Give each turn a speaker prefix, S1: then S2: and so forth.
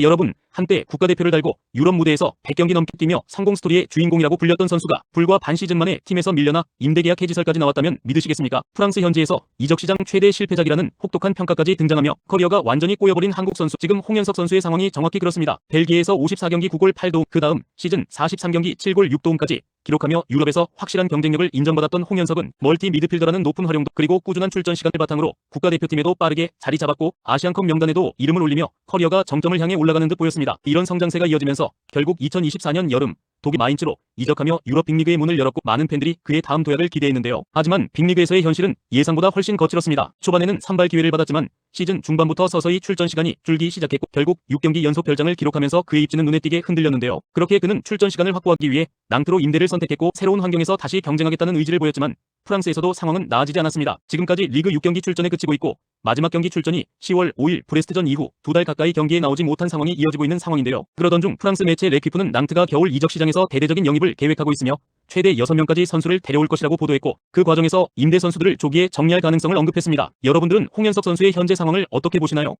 S1: 여러분, 한때 국가대표를 달고 유럽 무대에서 100경기 넘게 뛰며 성공 스토리의 주인공이라고 불렸던 선수가 불과 반 시즌 만에 팀에서 밀려나 임대계약 해지설까지 나왔다면 믿으시겠습니까? 프랑스 현지에서 이적 시장 최대 실패작이라는 혹독한 평가까지 등장하며 커리어가 완전히 꼬여버린 한국 선수. 지금 홍현석 선수의 상황이 정확히 그렇습니다. 벨기에에서 54경기 9골 8도움, 그 다음 시즌 43경기 7골 6도움까지 기록하며 유럽에서 확실한 경쟁력을 인정받았던 홍현석은 멀티 미드필더라는 높은 활용도 그리고 꾸준한 출전 시간을 바탕으로 국가대표팀에도 빠르게 자리 잡았고 아시안컵 명단에도 이름을 올리며 커리어가 정점을 향해 올라가는 듯 보였습니다. 이런 성장세가 이어지면서 결국 2024년 여름 독일 마인츠로 이적하며 유럽 빅리그의 문을 열었고 많은 팬들이 그의 다음 도약을 기대했는데요. 하지만 빅리그에서의 현실은 예상보다 훨씬 거칠었습니다. 초반에는 선발 기회를 받았지만 시즌 중반부터 서서히 출전 시간이 줄기 시작했고 결국 6경기 연속 별장을 기록하면서 그의 입지는 눈에 띄게 흔들렸는데요. 그렇게 그는 출전 시간을 확보하기 위해 낭트로 임대를 선택했고 새로운 환경에서 다시 경쟁하겠다는 의지를 보였지만 프랑스에서도 상황은 나아지지 않았습니다. 지금까지 리그 6경기 출전에 그치고 있고 마지막 경기 출전이 10월 5일 브레스트전 이후 두 달 가까이 경기에 나오지 못한 상황이 이어지고 있는 상황인데요. 그러던 중 프랑스 매체 레퀴프는 낭트가 겨울 이적 시장에서 대대적인 영입을 계획하고 있으며 최대 6명까지 선수를 데려올 것이라고 보도했고 그 과정에서 임대 선수들을 조기에 정리할 가능성을 언급했습니다. 여러분들은 홍현석 선수의 현재 상황을 어떻게 보시나요?